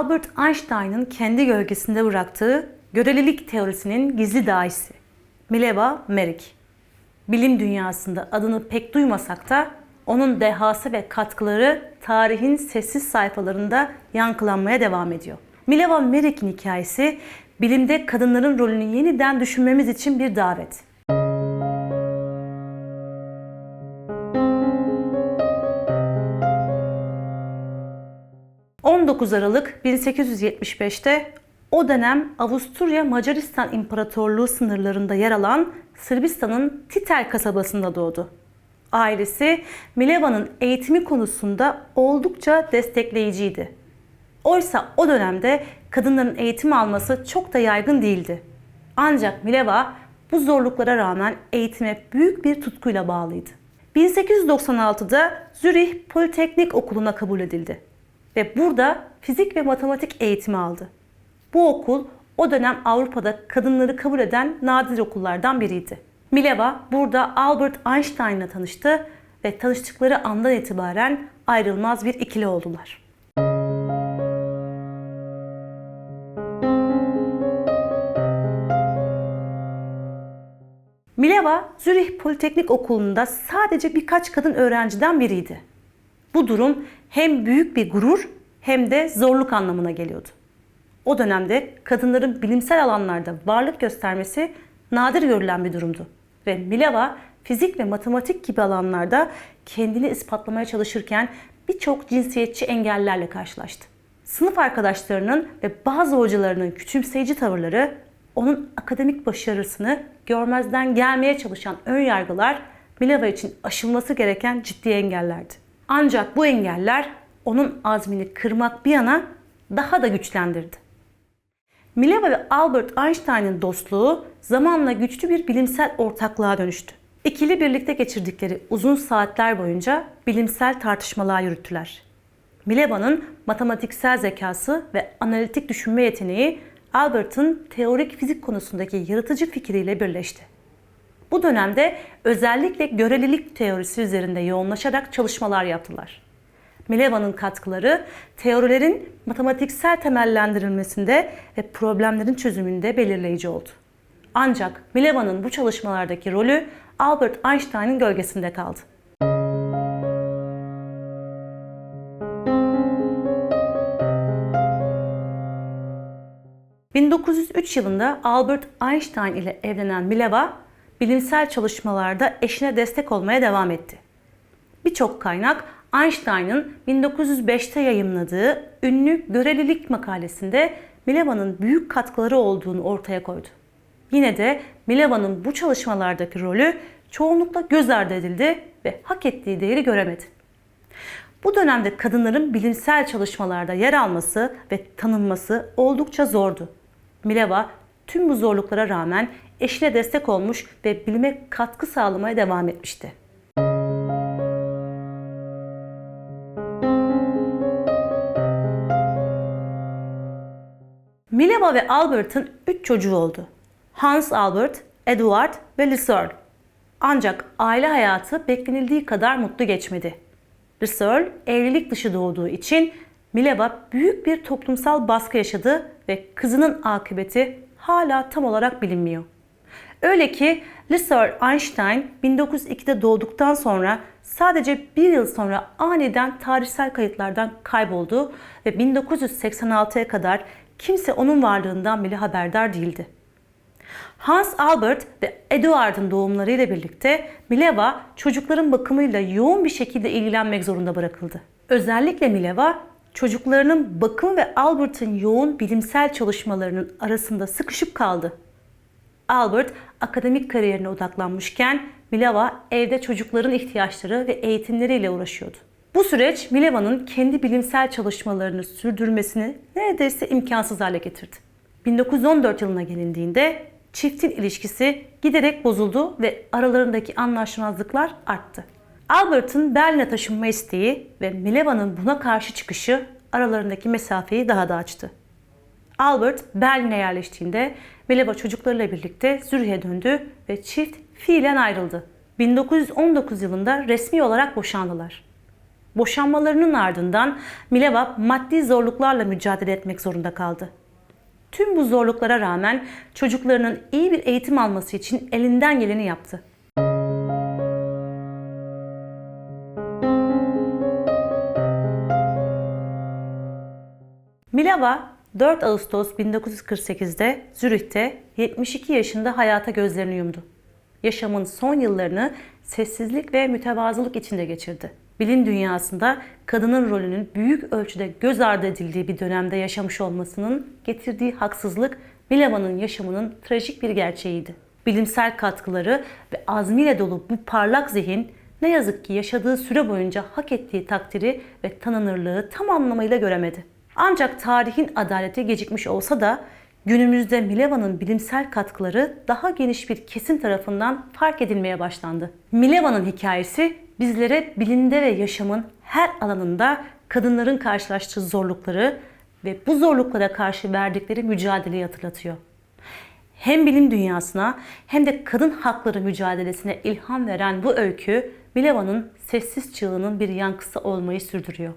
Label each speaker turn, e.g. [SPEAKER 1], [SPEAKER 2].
[SPEAKER 1] Albert Einstein'ın kendi gölgesinde bıraktığı görelilik teorisinin gizli dahisi Mileva Merrick. Bilim dünyasında adını pek duymasak da onun dehası ve katkıları tarihin sessiz sayfalarında yankılanmaya devam ediyor. Mileva Merrick'in hikayesi bilimde kadınların rolünü yeniden düşünmemiz için bir davet. 19 Aralık 1875'te o dönem Avusturya Macaristan İmparatorluğu sınırlarında yer alan Sırbistan'ın Titel kasabasında doğdu. Ailesi Mileva'nın eğitimi konusunda oldukça destekleyiciydi. Oysa o dönemde kadınların eğitim alması çok da yaygın değildi. Ancak Mileva bu zorluklara rağmen eğitime büyük bir tutkuyla bağlıydı. 1896'da Zürih Politeknik Okulu'na kabul edildi ve burada fizik ve matematik eğitimi aldı. Bu okul o dönem Avrupa'da kadınları kabul eden nadir okullardan biriydi. Mileva burada Albert Einstein'la tanıştı ve tanıştıkları andan itibaren ayrılmaz bir ikili oldular. Mileva, Zürih Politeknik Okulu'nda sadece birkaç kadın öğrenciden biriydi. Bu durum hem büyük bir gurur hem de zorluk anlamına geliyordu. O dönemde kadınların bilimsel alanlarda varlık göstermesi nadir görülen bir durumdu. Ve Mileva fizik ve matematik gibi alanlarda kendini ispatlamaya çalışırken birçok cinsiyetçi engellerle karşılaştı. Sınıf arkadaşlarının ve bazı hocalarının küçümseyici tavırları onun akademik başarısını görmezden gelmeye çalışan ön yargılar Mileva için aşılması gereken ciddi engellerdi. Ancak bu engeller onun azmini kırmak bir yana daha da güçlendirdi. Mileva ve Albert Einstein'ın dostluğu zamanla güçlü bir bilimsel ortaklığa dönüştü. İkili birlikte geçirdikleri uzun saatler boyunca bilimsel tartışmalar yürüttüler. Mileva'nın matematiksel zekası ve analitik düşünme yeteneği Albert'ın teorik fizik konusundaki yaratıcı fikriyle birleşti. Bu dönemde özellikle görelilik teorisi üzerinde yoğunlaşarak çalışmalar yaptılar. Mileva'nın katkıları teorilerin matematiksel temellendirilmesinde ve problemlerin çözümünde belirleyici oldu. Ancak Mileva'nın bu çalışmalardaki rolü Albert Einstein'ın gölgesinde kaldı. ...1903 yılında Albert Einstein ile evlenen Mileva, bilimsel çalışmalarda eşine destek olmaya devam etti. Birçok kaynak Einstein'ın 1905'te yayımladığı ünlü görelilik makalesinde Mileva'nın büyük katkıları olduğunu ortaya koydu. Yine de Mileva'nın bu çalışmalardaki rolü çoğunlukla göz ardı edildi ve hak ettiği değeri göremedi. Bu dönemde kadınların bilimsel çalışmalarda yer alması ve tanınması oldukça zordu. Mileva tüm bu zorluklara rağmen eşine destek olmuş ve bilime katkı sağlamaya devam etmişti. Mileva ve Albert'ın üç çocuğu oldu. Hans Albert, Edward ve Lucille. Ancak aile hayatı beklenildiği kadar mutlu geçmedi. Lucille evlilik dışı doğduğu için Mileva büyük bir toplumsal baskı yaşadı ve kızının akıbeti hala tam olarak bilinmiyor. Öyle ki Lucille Einstein 1902'de doğduktan sonra sadece bir yıl sonra aniden tarihsel kayıtlardan kayboldu ve 1986'ya kadar kimse onun varlığından bile haberdar değildi. Hans Albert ve Eduard'ın doğumlarıyla birlikte Mileva çocukların bakımıyla yoğun bir şekilde ilgilenmek zorunda bırakıldı. Özellikle Mileva çocuklarının bakımı ve Albert'ın yoğun bilimsel çalışmalarının arasında sıkışıp kaldı. Albert akademik kariyerine odaklanmışken Mileva evde çocukların ihtiyaçları ve eğitimleriyle uğraşıyordu. Bu süreç Mileva'nın kendi bilimsel çalışmalarını sürdürmesini neredeyse imkansız hale getirdi. 1914 yılına gelindiğinde çiftin ilişkisi giderek bozuldu ve aralarındaki anlaşmazlıklar arttı. Albert'ın Berlin'e taşınma isteği ve Mileva'nın buna karşı çıkışı aralarındaki mesafeyi daha da açtı. Albert Berlin'e yerleştiğinde Mileva çocuklarıyla birlikte Zürih'e döndü ve çift fiilen ayrıldı. 1919 yılında resmi olarak boşandılar. Boşanmalarının ardından Mileva maddi zorluklarla mücadele etmek zorunda kaldı. Tüm bu zorluklara rağmen çocuklarının iyi bir eğitim alması için elinden geleni yaptı. Mileva 4 Ağustos 1948'de Zürih'te 72 yaşında hayata gözlerini yumdu. Yaşamın son yıllarını sessizlik ve mütevazılık içinde geçirdi. Bilim dünyasında kadının rolünün büyük ölçüde göz ardı edildiği bir dönemde yaşamış olmasının getirdiği haksızlık Mileva'nın yaşamının trajik bir gerçeğiydi. Bilimsel katkıları ve azmiyle dolu bu parlak zihin ne yazık ki yaşadığı süre boyunca hak ettiği takdiri ve tanınırlığı tam anlamıyla göremedi. Ancak tarihin adaleti gecikmiş olsa da günümüzde Mileva'nın bilimsel katkıları daha geniş bir kesim tarafından fark edilmeye başlandı. Mileva'nın hikayesi bizlere bilimde ve yaşamın her alanında kadınların karşılaştığı zorlukları ve bu zorluklara karşı verdikleri mücadeleyi hatırlatıyor. Hem bilim dünyasına hem de kadın hakları mücadelesine ilham veren bu öykü Mileva'nın sessiz çığlığının bir yankısı olmayı sürdürüyor.